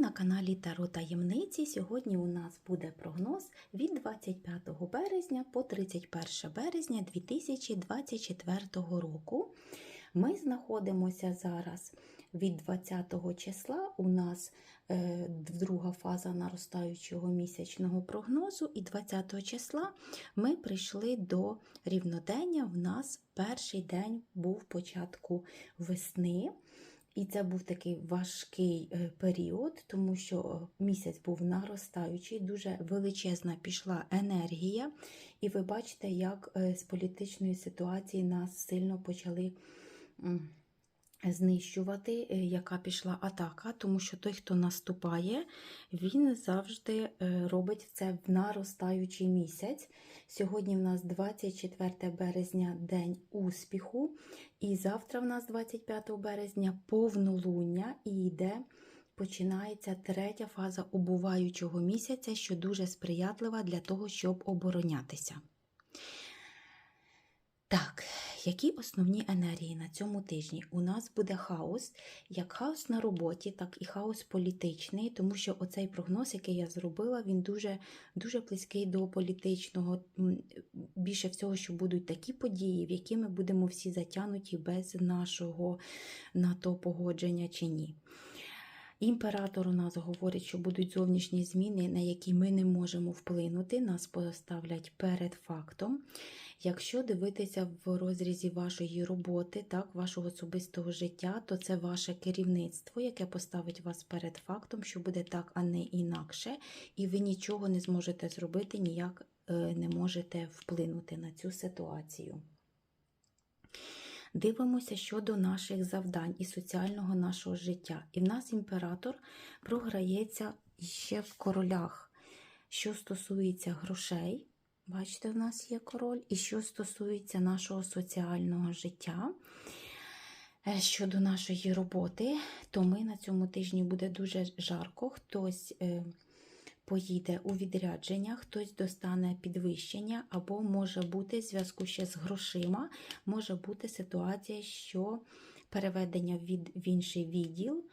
на каналі Таро Таємниці. Сьогодні у нас буде прогноз від 25 березня по 31 березня 2024 року. Ми знаходимося зараз від 20 числа. У нас е, друга фаза наростаючого місячного прогнозу, і 20 числа ми прийшли до рівнодення. В нас перший день був початку весни. І це був такий важкий е, період, тому що е, місяць був наростаючий, дуже величезна пішла енергія. І ви бачите, як е, з політичної ситуації нас сильно почали знищувати, яка пішла атака, тому що той, хто наступає, він завжди робить це в наростаючий місяць. Сьогодні в нас 24 березня, день успіху, і завтра в нас 25 березня повнолуння і йде. Починається третя фаза обуваючого місяця, що дуже сприятлива для того, щоб оборонятися. Так, які основні енергії на цьому тижні? У нас буде хаос, як хаос на роботі, так і хаос політичний, тому що оцей прогноз, який я зробила, він дуже дуже близький до політичного. Більше всього, що будуть такі події, в які ми будемо всі затягнуті без нашого на то погодження чи ні. Імператор у нас говорить, що будуть зовнішні зміни, на які ми не можемо вплинути, нас поставлять перед фактом. Якщо дивитися в розрізі вашої роботи, так, вашого особистого життя, то це ваше керівництво, яке поставить вас перед фактом, що буде так, а не інакше, і ви нічого не зможете зробити, ніяк не можете вплинути на цю ситуацію. Дивимося щодо наших завдань і соціального нашого життя. І в нас імператор програється ще в королях, що стосується грошей. Бачите, в нас є король, і що стосується нашого соціального життя. Щодо нашої роботи, то ми на цьому тижні буде дуже жарко. Хтось поїде у відрядження, хтось достане підвищення, або може бути в зв'язку ще з грошима, може бути ситуація, що переведення від, в інший відділ,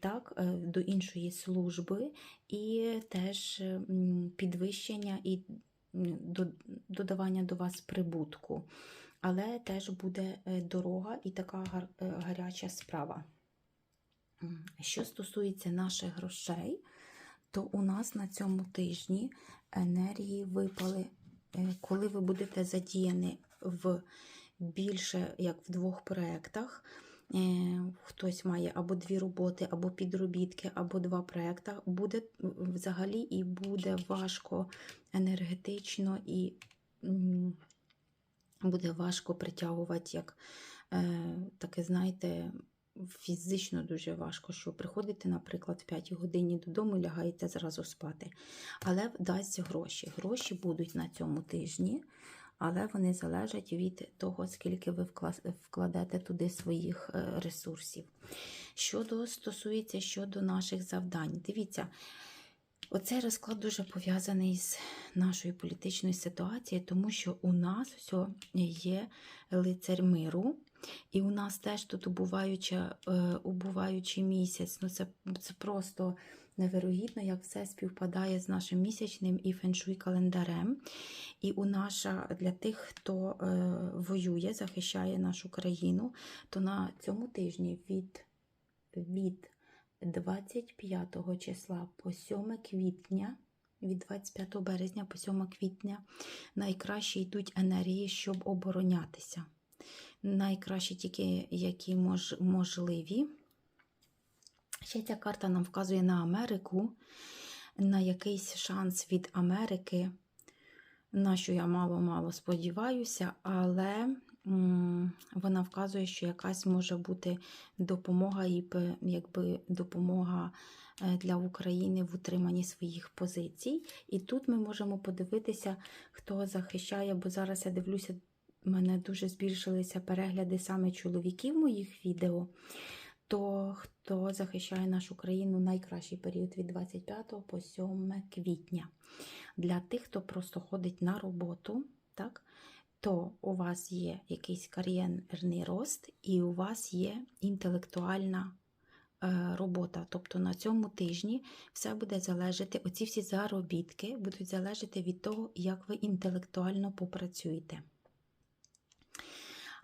так, до іншої служби, і теж підвищення і додавання до вас прибутку. Але теж буде дорога і така гаряча справа. Що стосується наших грошей, то у нас на цьому тижні енергії випали, коли ви будете задіяні в більше як в двох проєктах. Хтось має або дві роботи, або підробітки, або два проекти, буде взагалі і буде важко енергетично, і буде важко притягувати, як таке, знаєте, фізично дуже важко, що приходите, наприклад, в 5 годині додому і лягаєте зразу спати. Але дасть гроші. Гроші будуть на цьому тижні, але вони залежать від того, скільки ви вкладете туди своїх ресурсів. Щодо стосується щодо наших завдань, дивіться. Оцей розклад дуже пов'язаний з нашою політичною ситуацією, тому що у нас все є лицар миру, і у нас теж тут убуваюча, убуваючий місяць. Ну Це це просто невирогідно, як все співпадає з нашим місячним і феншуй календарем. І у наша для тих, хто е, воює, захищає нашу країну, то на цьому тижні від, від 25 числа по 7 квітня. Від 25 березня по 7 квітня найкраще йдуть енергії, щоб оборонятися. Найкраще тільки які мож, можливі. Ще ця карта нам вказує на Америку, на якийсь шанс від Америки, на що я мало-мало сподіваюся, але вона вказує, що якась може бути допомога і якби допомога для України в утриманні своїх позицій. І тут ми можемо подивитися, хто захищає, бо зараз я дивлюся, в мене дуже збільшилися перегляди саме чоловіків моїх відео. То хто захищає нашу країну найкращий період від 25 по 7 квітня. Для тих, хто просто ходить на роботу, так, то у вас є якийсь кар'єрний рост, і у вас є інтелектуальна е, робота. Тобто на цьому тижні все буде залежати, оці всі заробітки будуть залежати від того, як ви інтелектуально попрацюєте.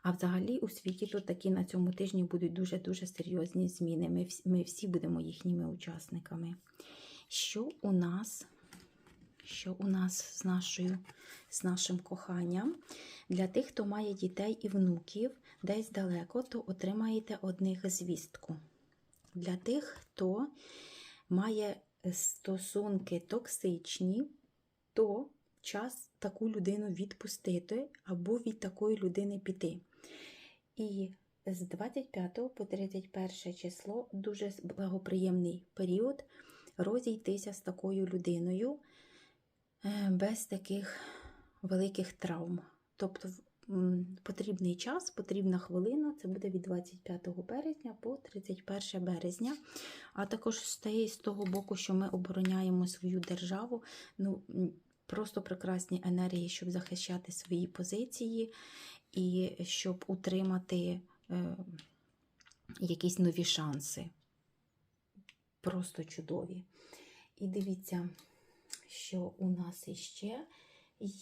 А взагалі у світі тут такі на цьому тижні будуть дуже-дуже серйозні зміни. Ми ми всі будемо їхніми учасниками. Що у нас, що у нас з, нашою, з нашим коханням? Для тих, хто має дітей і внуків десь далеко, то отримаєте одних звістку. Для тих, хто має стосунки токсичні, то час таку людину відпустити або від такої людини піти. І з 25 по 31 число дуже благоприємний період розійтися з такою людиною е, без таких великих травм. Тобто потрібний час, потрібна хвилина, це буде від 25 березня по 31 березня. А також стає з того боку, що ми обороняємо свою державу. Ну, Просто прекрасні енергії, щоб захищати свої позиції і щоб утримати е, якісь нові шанси. Просто чудові. І дивіться, що у нас іще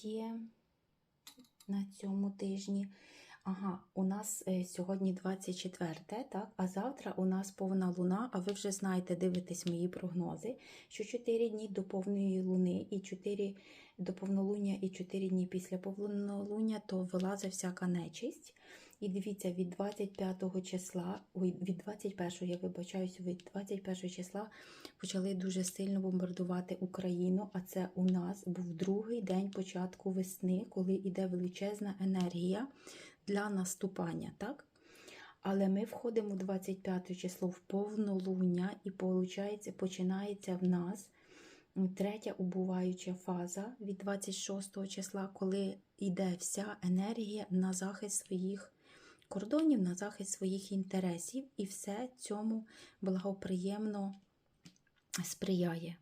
є на цьому тижні. Ага, у нас е, сьогодні 24, так? А завтра у нас повна луна, а ви вже знаєте, дивитесь мої прогнози, що 4 дні до повної луни і 4 до повнолуння і 4 дні після повнолуння, то вилазить всяка нечисть. І дивіться, від 25 числа, ой, від 21, я вибачаюся, від 21 числа почали дуже сильно бомбардувати Україну, а це у нас був другий день початку весни, коли йде величезна енергія для наступання, так? Але ми входимо в 25 число в повнолуння, і виходить, починається в нас третя убуваюча фаза від 26 числа, коли йде вся енергія на захист своїх кордонів, на захист своїх інтересів, і все цьому благоприємно сприяє.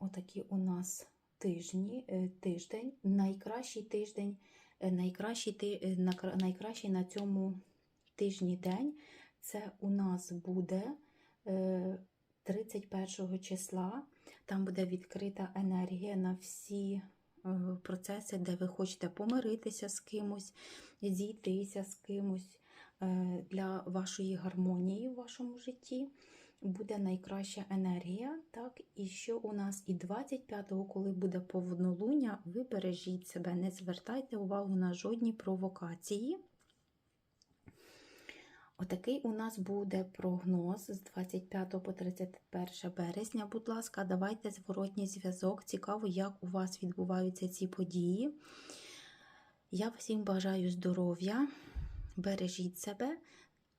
Отакі у нас тижні, е, тиждень, найкращий тиждень, найкращий, е, на- найкращий на цьому тижні день це у нас буде е, 31 числа. Там буде відкрита енергія на всі е, процеси, де ви хочете помиритися з кимось, зійтися з кимось е, для вашої гармонії в вашому житті. Буде найкраща енергія, так, і що у нас і 25-го, коли буде повнолуння, ви бережіть себе, не звертайте увагу на жодні провокації. Отакий у нас буде прогноз з 25 по 31 березня. Будь ласка, давайте зворотній зв'язок. Цікаво, як у вас відбуваються ці події. Я всім бажаю здоров'я, бережіть себе,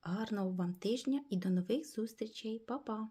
гарного вам тижня і до нових зустрічей. Па-па!